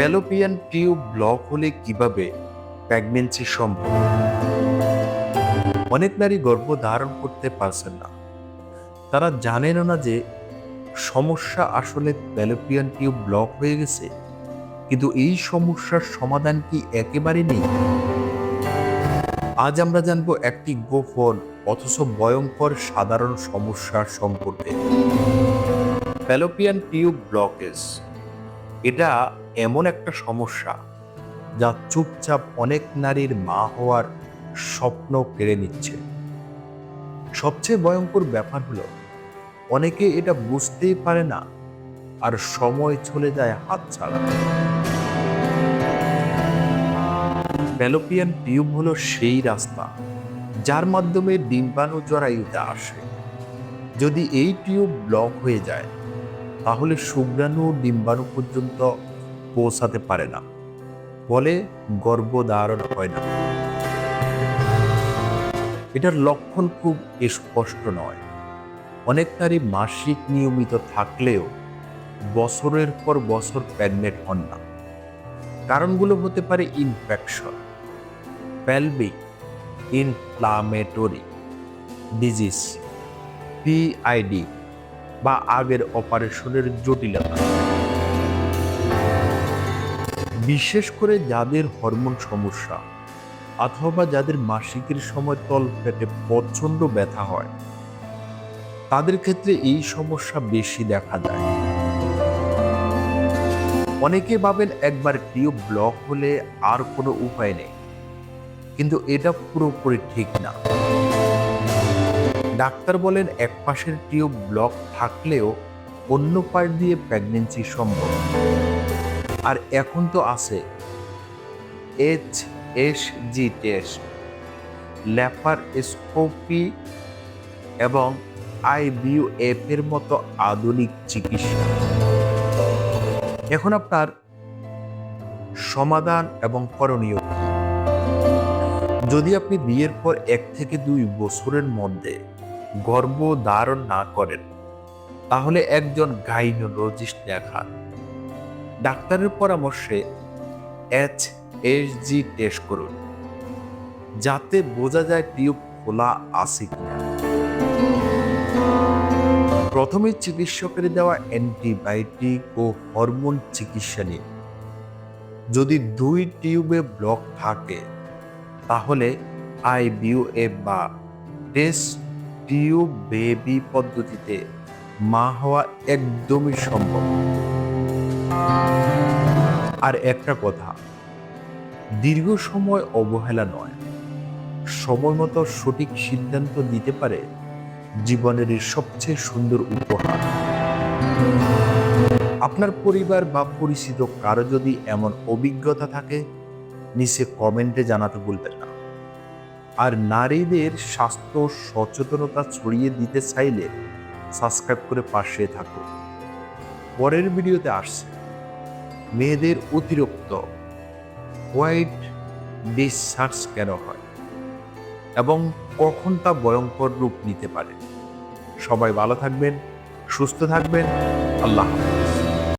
Fallopian tube block হলে কীভাবে pregnancy সম্ভব? অনেক নারী গর্ভ ধারণ করতে পারছেন না। তারা জানেন না যে সমস্যা আসলে ফ্যালোপিয়ান টিউব ব্লক হয়ে গেছে, কিন্তু এই সমস্যার সমাধান কি একেবারে নেই? আজ আমরা জানব একটি গোপন অথচ ভয়ঙ্কর সাধারণ সমস্যার সম্পর্কে। প্যালোপিয়ান টিউব ব্লকেজ এটা এমন একটা সমস্যা যা চুপচাপ অনেক নারীর মা হওয়ার স্বপ্ন কেড়ে নিচ্ছে। সবচেয়ে ভয়ঙ্কর ব্যাপার হলো, অনেকে এটা বুঝতেই পারে না আর সময় চলে যায় হাত ছাড়া। ফ্যালোপিয়ান টিউব হলো সেই রাস্তা যার মাধ্যমে ডিম্বাণু জরায়ুতে আসে। যদি এই টিউব ব্লক হয়ে যায় তাহলে শুক্রাণু ডিম্বাণু পর্যন্ত পৌঁছাতে পারে না। ফলে গর্ভধারণ হয় না। এটার লক্ষণ খুব স্পষ্ট নয়। অনেক নারী মাসিক নিয়মিত থাকলেও বছরের পর বছর প্রেগনেন্ট হন না। কারণগুলো হতে পারে infection, pelvic, inflammatory, disease, PID বা আগের অপারেশনের জটিলতা। বিশেষ করে যাদের হরমোন সমস্যা অথবা যাদের মাসিকের সময় তল পেটে প্রচণ্ড ব্যথা হয়, তাদের ক্ষেত্রে এই সমস্যা বেশি দেখা যায় অনেকে ভাবেন একবার টিউব ব্লক হলে আর কোনো উপায় নেই, কিন্তু এটা পুরোপুরি ঠিক না। ডাক্তার বলেন এক পাশের টিউব ব্লক থাকলেও অন্য পাশ দিয়ে প্রেগনেন্সি সম্ভব। আর এখন তো আছে H S G test laparoscopy এবং আইবিউএফ এর মতো আধুনিক চিকিৎসা। এখন আপনার সমাধান এবং করণীয় যদি আপনি বিয়ের পর এক থেকে দুই বছরের মধ্যে গর্ভ ধারণ না করেন, তাহলে একজন গাইনোলজিস্ট দেখান। ডাক্তারের পরামর্শে এইচ এস জি টেস্ট করুন, যাতে বোঝা যায় টিউব খোলা আছে কিনা। প্রথমে চিকিৎসকের দেওয়া অ্যান্টিবায়োটিক ও হরমোন চিকিৎসা নিন। যদি দুই টিউবে ব্লক থাকে, তাহলে আইবিউএফ বা টেস্ট টিউব বেবি পদ্ধতিতে মা হওয়া একদমই সম্ভব। আর একটা কথা, দীর্ঘ সময় অবহেলা নয়, সময় মতো সঠিক সিদ্ধান্ত দিতে পারে জীবনের সবচেয়ে সুন্দর উপহার। আপনার পরিবার বা পরিচিত কারও যদি এমন অভিজ্ঞতা থাকে নিচে কমেন্টে জানাতে ভুলবেন না। আর নারীদের স্বাস্থ্য সচেতনতা ছড়িয়ে দিতে চাইলে সাবস্ক্রাইব করে পাশে থাকুন পরের ভিডিওতে আসছে। মেয়েদের অতিরিক্ত হোয়াইট ডিসচার্জ কেন হয়? এবং কখন তা ভয়ঙ্কর রূপ নিতে পারে? সবাই ভালো থাকবেন, সুস্থ থাকবেন। আল্লাহ হাফেজ।